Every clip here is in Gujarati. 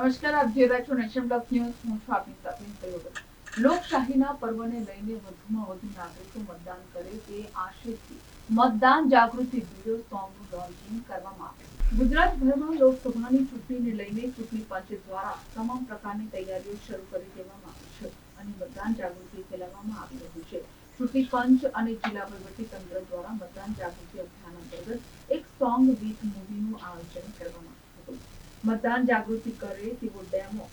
નમસ્કાર આપ જોઈ રહ્યા છો નેશન હું છું આપની સાથે. લોકશાહીના પર્વને લઈને વધુમાં વધુ નાગરિકો મતદાન કરે તે આશયથી. મતદાન જાગૃતિ વીડિયો સોંગનું લોન્ચિંગ કરવામાં આવ્યું ગુજરાતભરમાં લોકસભાની ચૂંટણીને લઈને ચૂંટણી પંચ દ્વારા તમામ પ્રકારની તૈયારીઓ શરૂ કરી દેવામાં આવી છે અને મતદાન જાગૃતિ ફેલાવવામાં આવી રહી છે. ચૂંટણી પંચ અને જિલ્લા વહીવટી તંત્ર દ્વારા મતદાન જાગૃતિ અભિયાન અંતર્ગત એક સોંગ વિથ મૂવીનું આયોજન કરવામાં મતદાન જાગૃતિ કરે તેવો ડેમો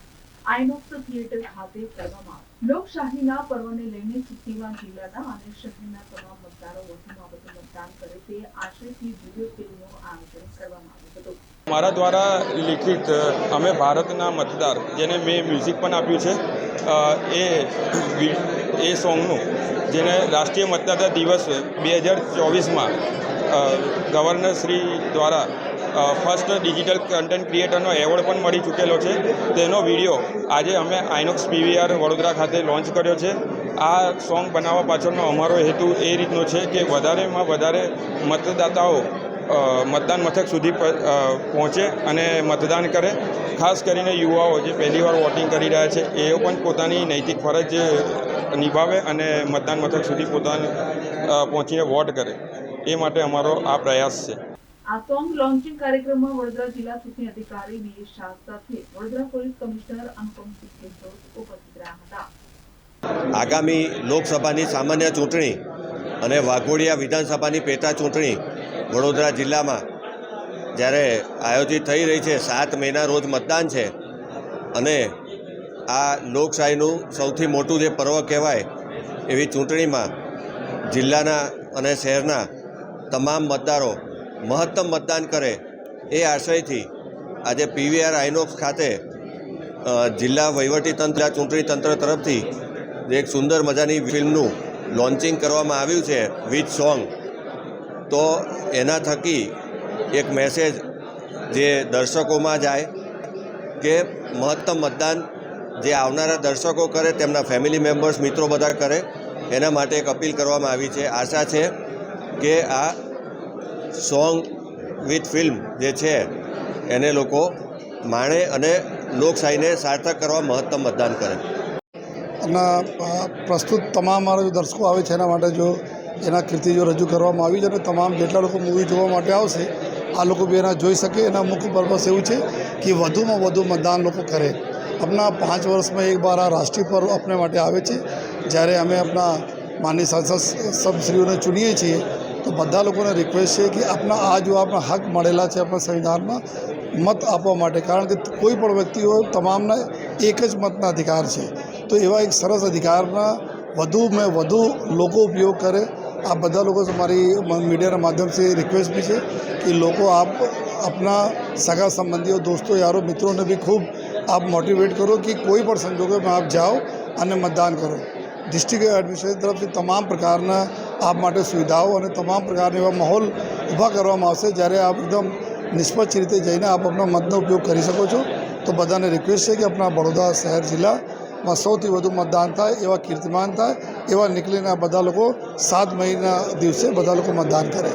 આઇનોક્સ થિયેટર ખાતે કરવામાં લોકશાહીના પર્વને લઈને ચૂંટણીમાં જિલ્લાના અને શહેરના તમામ મતદારો વધુમાં વધુ મતદાન કરે તે આશયથી વીડિયો ફિલ્મનું આયોજન કરવામાં આવ્યું હતું. મારા દ્વારા લિખિત અમે ભારતના મતદાર, જેને મેં મ્યુઝિક પણ આપ્યું છે એ એ સોંગનું, જેને રાષ્ટ્રીય મતદાતા દિવસ બે હજાર ચોવીસમાં ગવર્નર શ્રી દ્વારા ફર્સ્ટ ડિજિટલ કન્ટેન્ટ ક્રિએટરનો એવોર્ડ પણ મળી ચૂકેલો છે. તેનો વીડિયો આજે અમે આઇનોક્સ પીવીઆર વડોદરા ખાતે લોન્ચ કર્યો છે. આ સોંગ બનાવવા પાછળનો અમારો હેતુ એ રીતનો છે કે વધારેમાં વધારે મતદાતાઓ મતદાન મથક સુધી પહોંચે અને મતદાન કરે. ખાસ કરીને યુવાઓ જે પહેલીવાર વોટિંગ કરી રહ્યા છે, એઓ પણ પોતાની નૈતિક ફરજ નિભાવે અને મતદાન મથક સુધી પોતાને પહોંચીને વોટ કરે. એ માટે અમારો આ પ્રયાસ છે. આ સોંગ લોન્ચિંગ કાર્યક્રમમાં વડોદરા જિલ્લા ચૂંટણી અધિકારી બી શાહ સાથે વડોદરા પોલીસ કમિશનર અનુપમસિંહ ગેહલોત ઉપસ્થિત રહ્યા હતા. આગામી લોકસભાની સામાન્ય ચૂંટણી અને વાઘોડિયા વિધાનસભાની પેટા ચૂંટણી વડોદરા જિલ્લામાં જ્યારે આયોજિત થઈ રહી છે, સાત મેના રોજ મતદાન છે અને આ લોકશાહીનું સૌથી મોટું જે પર્વ કહેવાય એવી ચૂંટણીમાં જિલ્લાના અને શહેરના તમામ મતદારો મહત્તમ મતદાન કરે એ આશયથી આજે પીવીઆર આઇનોક્સ ખાતે જિલ્લા વહીવટીતંત્ર ચૂંટણી તંત્ર તરફથી એક સુંદર મજાની ફિલ્મનું લોન્ચિંગ કરવામાં આવ્યું છે, વિથ સોંગ. તો એના થકી એક મેસેજ જે દર્શકોમાં જાય કે મહત્તમ મતદાન જે આવનારા દર્શકો કરે, તેમના ફેમિલી મેમ્બર્સ, મિત્રો બધા કરે, એના માટે એક અપીલ કરવામાં આવી છે. આશા છે કે આ સોંગ વિથ ફિલ્મ જે છે, એને લોકો માણે અને લોકશાહીને સાર્થક કરવા મહત્તમ મતદાન કરે. અને પ્રસ્તુત તમામ મારા જો દર્શકો આવે છે એના માટે જો એના કીર્તિ જો રજૂ કરવામાં આવી છે અને તમામ જેટલા લોકો મૂવી જોવા માટે આવશે, આ લોકો બી એના જોઈ શકે. એના મુખ્ય પર્પસ એવું છે કે વધુમાં વધુ મતદાન લોકો કરે. આપણા પાંચ વર્ષમાં એક બાર આ રાષ્ટ્રીય પર્વ આપણે માટે આવે છે. જ્યારે અમે આપણા માનનીય સાંસદ સબશ્રીઓને ચૂનીએ છીએ તો બધા લોકોને રિક્વેસ્ટ છે કે આપણા આ જો આપણા હક મળેલા છે આપણા સંવિધાનમાં, મત આપવા માટે. કારણ કે કોઈ પણ વ્યક્તિ હોય, તમામને એક જ મતના અધિકાર છે. તો એવા એક સરસ અધિકારના વધુ મેં વધુ લોકો ઉપયોગ કરે. આ બધા લોકો મારી મીડિયાના માધ્યમથી રિક્વેસ્ટ બી છે કે લોકો આપ આપના સગા સંબંધીઓ, દોસ્તો, યારો, મિત્રોને બી ખૂબ આપ મોટિવેટ કરો કે કોઈ પણ સંજોગોમાં આપ જાઓ અને મતદાન કરો. ડિસ્ટ્રિક્ટ એડમિનિસ્ટ્રેશન તરફથી તમામ પ્રકારના આપ માટે સુવિધાઓ અને તમામ પ્રકારના એવા માહોલ ઊભા કરવામાં આવશે. જ્યારે આપ એકદમ નિષ્પક્ષ રીતે જઈને આપ આપણા મતનો ઉપયોગ કરી શકો છો તો બધાને રિક્વેસ્ટ છે કે આપણા બડોદરા શહેર જિલ્લામાં સૌથી વધુ મતદાન થાય એવા કીર્તિમાન થાય એવા નીકળીને આ બધા લોકો સાત મહિના દિવસે બધા લોકો મતદાન કરે.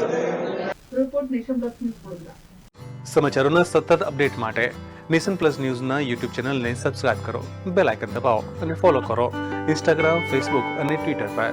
વડોદરા સમાચારોના સતત અપડેટ માટે નેશન પ્લસ ન્યૂઝના યુટ્યુબ ચેનલને સબસ્ક્રાઇબ કરો બેલ આઇકન દબાવો અને ફોલો કરો ઇન્સ્ટાગ્રામ ફેસબુક અને ટ્વિટર પર.